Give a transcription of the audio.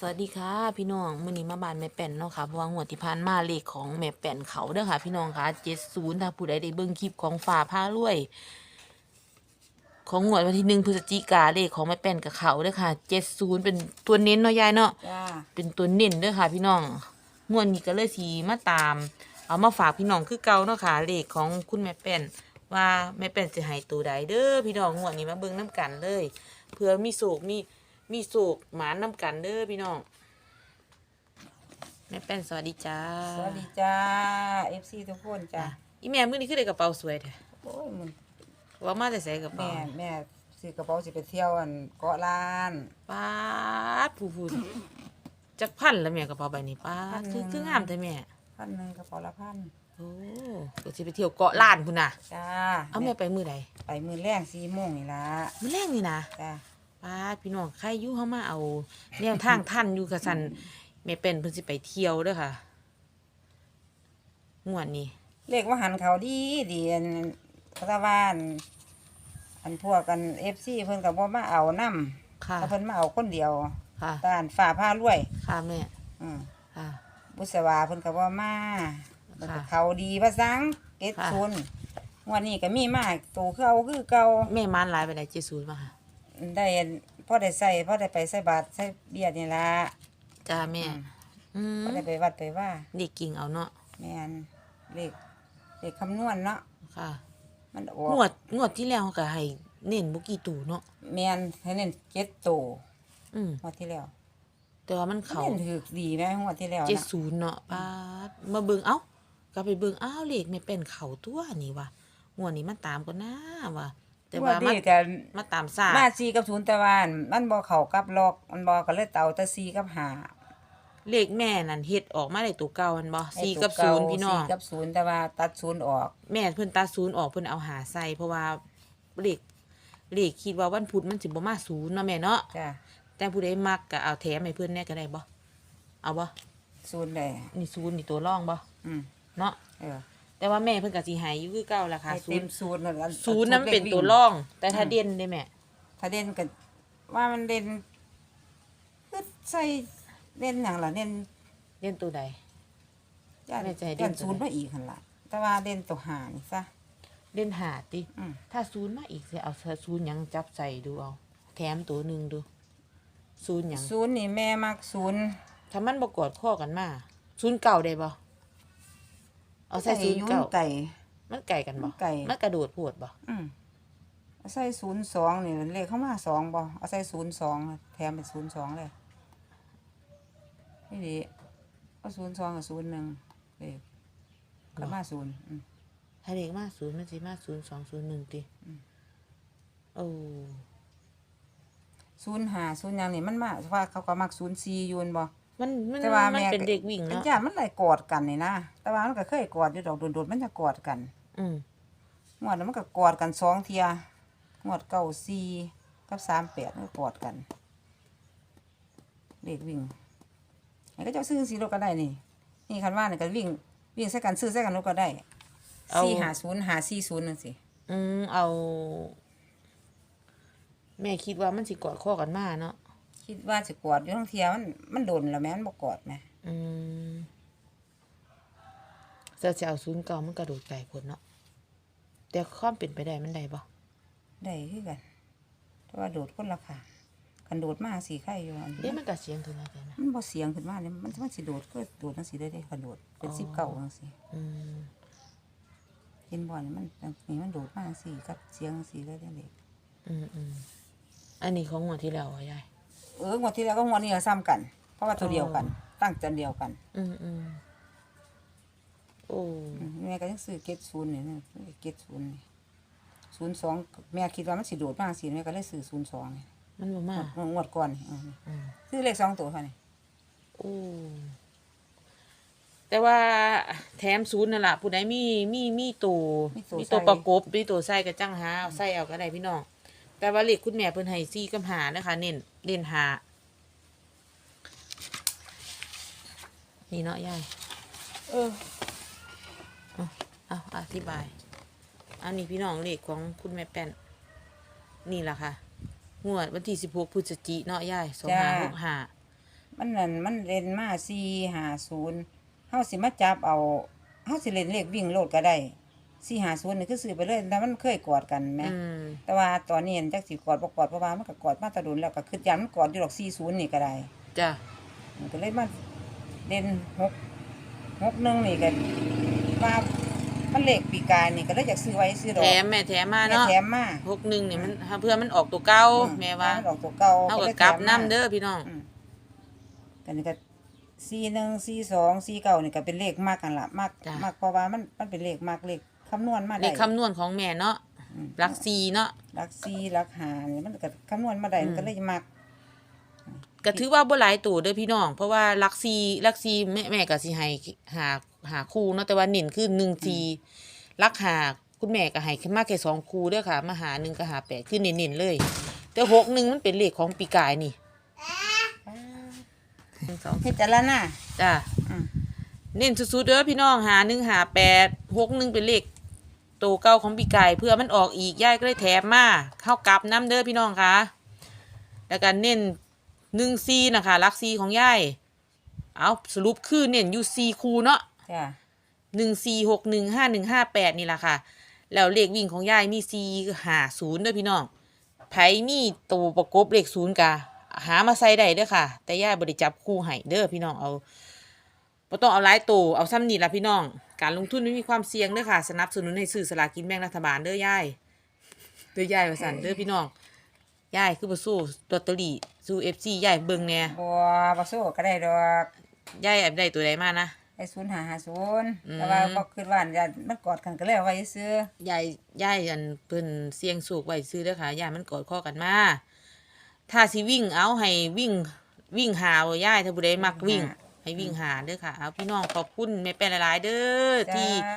สวัสดีค่ะพี่น้องมื้อนี้มาบ้านแม่แป้นเนาะค่ะเพราะว่างวดที่ผ่านมาเลขของแม่แป้นเขาเด้อค่ะ พี่น้องค่ะ70ถ้าผู้ใดได้เบิ่งคลิปของฝ่าผ้ารวยของงวดวันที่หนึ่งพฤศจิกาเลขของแม่แป้นกับเขาเด้อค่ะ70เป็นตัวเน้นเนาะยายเนาะจ้าเป็นตัวเน้นเด้อค่ะ พี่น้องงวดนี้ก็เลยสีมาตาม เอามาฝากพี่น้องคือเก่าเนาะค่ะเลขของคุณแม่แป้นว่าแม่แป้นสิให้ตัวใดเด้อพี่น้องงวดนี้มาเบิ่งน้ำกันเลย เพื่อมีโศกมี มีโศกหมานน้ำกันเด้อพี่น้อง แม่แป้นสวัสดีจ้าสวัสดีจ้าเอฟซีทุกคนจ้าอีแม่มื้อนี้คือได้กระเป๋าสวยแท้โอ้ยมันว่ามาแต่ใส่กระเป๋าแม่แม่ซื้อกระเป๋าสิไปเที่ยวอันเกาะล้านป้าดผู้ผู้จักพันแล้วแม่กระเป๋าใบนี้ป้าดคือคืองามแต่แม่พันหนึ่งกระเป๋าละพันโอ้ก็สิไปเที่ยวเกาะล้านพุ่นน่ะจ้าเอาแม่ไปมื้อใดไปมือแรกสี่โมงนี่ละมื้อแรกนี่นะจ้า ป้าดพี่น้องใครอยู่เฮามาเอาแนวทางท่านอยู่กะสันแม่เป็นเพิ่นสิไปเที่ยวเด้อค่ะงวดนี้เลขว่าหันเขาดีดีอันพัตวานอันพวกกันเอฟซีเพิ่นกับว่ามาเอาน้ค่ะำถ้าเพิ่นมาเอาคนเดียวค่ะตานฝ่าผ้ารวย ค่ะแม่อืมค่ะ บุษวาเพิ่นกับว่ามามันก็ค่ะเขาดีภาษาอังเกตค่ะซุนงวันนี้ก็มีมากโตคือเอาคือเก่าแม่มานหลายไปได้70มาค่ะ ได้พ่อได้ใส่พ่อได้ไปใส่บาตรใส่เบียดนี่ละจ้าแม่อืมพ่อได้ไปวัดไปว่าเด็กกิ่งเอาเนาะแม่นเลขเลขคำนวณเนาะค่ะ มันออกงวดงวดที่แล้วเขาก็ให้เน้นบ่กี่ตู่เนาะแม่นให้เน้นเจ็ดโตอืมงวดที่แล้วแต่ว่ามันเขาเน้นถือดีไหมงวดที่แล้วนะ70เนาะป้าดมาเบิ่งเอ้าก็ไปเบิ่งอ้าวเลขแม่เป็นเขาตัวนี่ว่ะงวดนี้มาตามก่อนนะว่ะ แต่งวว่าดมานี้ก็มาตามซามาซีกับศูนย์แต่วาอันมันบ่เข้ากับล็อกมันบ่ก็เลยเต่าแต่ซีกับหาเลขแม่นั่นเฮ็ดออกมาได้ตัวเก่ามันบ่ให้สี่ตัวกับเก่าศูนย์พี่น้องสี่กับศูนย์แต่ว่าตัดศูนย์ออก แม่เพิ่นตัดศูนย์ออกเพิ่นเอาหาใส่เพราะว่าเลขเลขคิดว่าวันพุธมันสิบ่มาศูนย์เนาะแม่เนาะจ้ะแต่ผู้ใดมักก็เอาแถมให้เพิ่นแน่ก็ได้บ่เอาบ่ศูนย์ได้นี่ศูนย์นี่ตัวรองบ่อืมเนาะเออ แต่ว่าแม่เพิ่นก็สิให้อยู่คือเก่าล่ะค่ะให้ศูเต็นมย์ศูนย์นั่นอัศูนย์นั้นมันเป็นลขตัวงรอง แต่ถ้าเด่นได้แม่ถ้าเด่นก็ว่ามันเด่นคือใส่เด่นอย่างละเด่นเด่นตัวใด ย่านแม่ใจเด่นย่านศูนย์มาอีกหันละแต่ว่าเด่นตัวหานี่ซะ เด่นหาติ อืมถ้าศูนย์มาอีกสิเอาศูนย์หยังจับใส่ดูเอา แถมตัวหนึงดูศูนย์หยังศูนย์นี่แม่มักศูนย์ถ้ามันบกอดข้อกันมาศูนย์เก่าได้บ่ เอาใส่ศูนย์ยุ่เก่าไก่มันไก่กันบ่มันไก่มันกระโดดโพดบ่อืมเอาใส่ศูนย์สองนี่เลขเข้ามาสองบ่เอาใส่ศูนย์สองแถมเป็นศูนย์สองเลยนี่ดิเอาศูนย์สองกับศูนย์หนึ่งเลขก็มาศูนย์อืมถ้าเด็กมาศูนย์มันสิมาศูนย์สองศูนย์หนึ่งติโอ้ศูนย์หาศูนย์หยังนี่มันมาว่าเขาก็มักศูนย์สี่อยูนบ่ มันมันแต่ว่ามันแม่เป็นเด็กวิ่งมันเนาะจ้ามันไหลกอดกันนี่นะแต่ว่ามันก็เคยกอดอยู่ดอกโดดๆมันจะกอดกันอืมงวดนั้นมันก็กอดกันสองเทียงวดเก้าสี่กับสามแปดมันก็กอดกันเด็กวิ่งไอ้ก็เจ้าซื้อสีรถก็ได้นี่ นี่คันว่านี่ก็วิ่งวิ่งใส่กันซื้อใส่กันรถก็ได้สี่หาศูนย์หาสี่ศูนย์นั่นสิอืมเอา แม่คิดว่ามันสิกอดข้อกันมาเนาะ คิดว่าสิกอดอยู่ทั้งเทียมันมันโดนแล้วแม่นบ่กอดไหมอืมจะจะเอาศูนย์เก่ามันกระโดดไก่ผลเนาะแต่ความเป็นไปได้มันได้บ่ได้คือกันแต่ว่าโดดคนละค่ะกันโดดมาสี่ไข่อยู่อันเอ๊ะนี้มันก็เสียงถึงอะไรนะมันบ่เสียงขึ้นมาเนี่ยมันมันสิโดดก็โดดจังซี่ได้เด้กันโดดเป็นสิบเก้าจังซี่อืมเห็นบ่นี่มันนี่มันโดดมาจังซี่กับเสียงจังซี่เลยเด้เด็กอืมอืมอันนี้ของงวดที่แล้วอะยาย เอองวดที่แล้วก็งวดนี้ก็ซ้ำกัน เพราะว่าตัวเดียวกัน ตั้งจันเดียวกันอืมอืมโอ้อืมแม่ก็ยังซื้อเกตศูนย์นี่นะเกตศูนย์นี่ศูนย์สองแม่คิดว่ามันสิโดดมาจังซี่แม่ก็เลยซื้อศูนย์สองนี่มันบ่มางวดงวดก่อนนี่อืมอืมซื้อเลขสองตัวค่ะนี่โอ้แต่ว่าแถมศูนย์นั่นล่ะผู้ใดมีมีมีตัวมีตัวประกบมีตัวใส่กระจังหาเอาใส่เอาก็ได้พี่น้องแต่ว่าเลขคุณแม่เพิ่นให้ซี่กับหานะคะเน้น เน้นหานี่เนาะยายเออเอาอธิบาย อันนี้พี่น้องเลขของคุณแม่แป้น นี่ล่ะค่ะ งวดวันที่สิบหกพฤศจิเนาะยายสองห้าหกห้ามันนั่นมันเล่นมาสี่ห้าศูนย์เฮาสิมาจับเอาเฮาสิเล่นเลขวิ่งโลดก็ได้ สี่ห้าศูนย์นี่คือซื้อไปเลยแต่มันเคยกอดกันแหมอืมแต่ว่าตอนนี้เห็นจักสิกอดบ่กอดเพราะว่ามันก็กอดมาแตะดุนแล้วก็คือยันมันกอดอยู่ดอกสี่ศูนย์นี่ก็ได้ จ้ะมันก็เลยมาเด่นหกหกหนึ่งนี่ก็ว่ามันเลขปีกายนี่ก็เลยอยากซื้อไว้ซื้อดอกแถมแม่แถมมาแม่เนาะแถมมาหกหนึ่งเนี่ยมันถ้าเพื่อมันออกตัวเก่าอืแม่ว่านออกตัวเก่าเท่าก็กับเลยกลับแถมมาน้ำเด้อพี่น้องอืมกันนี่ก็สี่หนึ่งสี่สองสี่เก้านี่ก็เป็นเลขมากกันละมากจ้ะมากเพราะว่ามันมันเป็นเลขมากเลข คำนวณมาเลได้ขคำนวณของแม่เนาะอืมรักซีเนาะรักสี่รักหานี่มันก็คำนวณมาได้มันก็เลยมากก็ถือว่าบ่หลายตัวเด้อพี่น้อง เพราะว่ารักซีรักซีแม่แม่ก็สิให้หาหาคู่เนาะแต่ว่าเน้นคือหนึ่งซีรักหาคุณแม่ก็ให้แค่มาแค่สองคู่เด้อค่ะ มาหาหนึ่งก็หาแปดคือเน้นๆเลย แต่หกหนึ่งมันเป็นเลขของปีกายนี่หนึ่งสองพิจารณาจ้า อืมเน้นสุดๆเด้อพี่น้องหาหนึ่งหาแปดหกหนึ่งเป็นเลข ตัวเก้าของปีกายเพื่อมันออกอีกย่ายก็เลยแถมมาเข้ากลับน้ำเด้อพี่น้องค่ะแล้วก็เน้นหนึ่งซีนะคะลักซีของย่ายเอาสรุปคือเน้นอยู่ซีคูเนาะจ้ะหนึ่งซีหกหนึ่งห้าหนึ่งห้าแปดนี่แหละค่ะ แล้วเลขวิ่งของย่ายมีซีหาศูนย์เด้อพี่น้องไผมีตัวประกบเลขศูนย์กะหามาใส่ได้เด้อค่ะ แต่ย่ายบริจับคู่ให้เด้อพี่น้องเอาบ่ต้องเอาหลายตัวเอาซ้ำนี่ละพี่น้อง การลงทุนไม่มีความเสี่ยงเด้อค่ะ สนับสนุนให้ซื้อสลากกินแบ่งรัฐบาลเด้อยายเด้อยายว่าสั่นเด้อพี่น้องยายคือบ่สู้ลอตเตอรี่สู้ FC ยายเบิ่งแหน่บัวบาโซ่ก็ได้ดอกยายแอบได้ตัวใดมานะไอ้ศูนย์หาหาศูนย์อืมแต่ว่าบอกคือว่าอย่ามันกอดกันก็เลยเอาไว้ซื้อยายยายอันเพิ่นเสี่ยงสูกไว้ซื้อเด้อค่ะยายมันกอดข้อกันมาถ้าสิวิ่งเอาให้วิ่งวิ่งหาเอายายถ้าผู้ใดมักวิ่ง ให้วิ่งหาเด้อค่ะ เอาพี่น้องขอบคุณแม่แป้นหลายๆเด้อที่ จ้า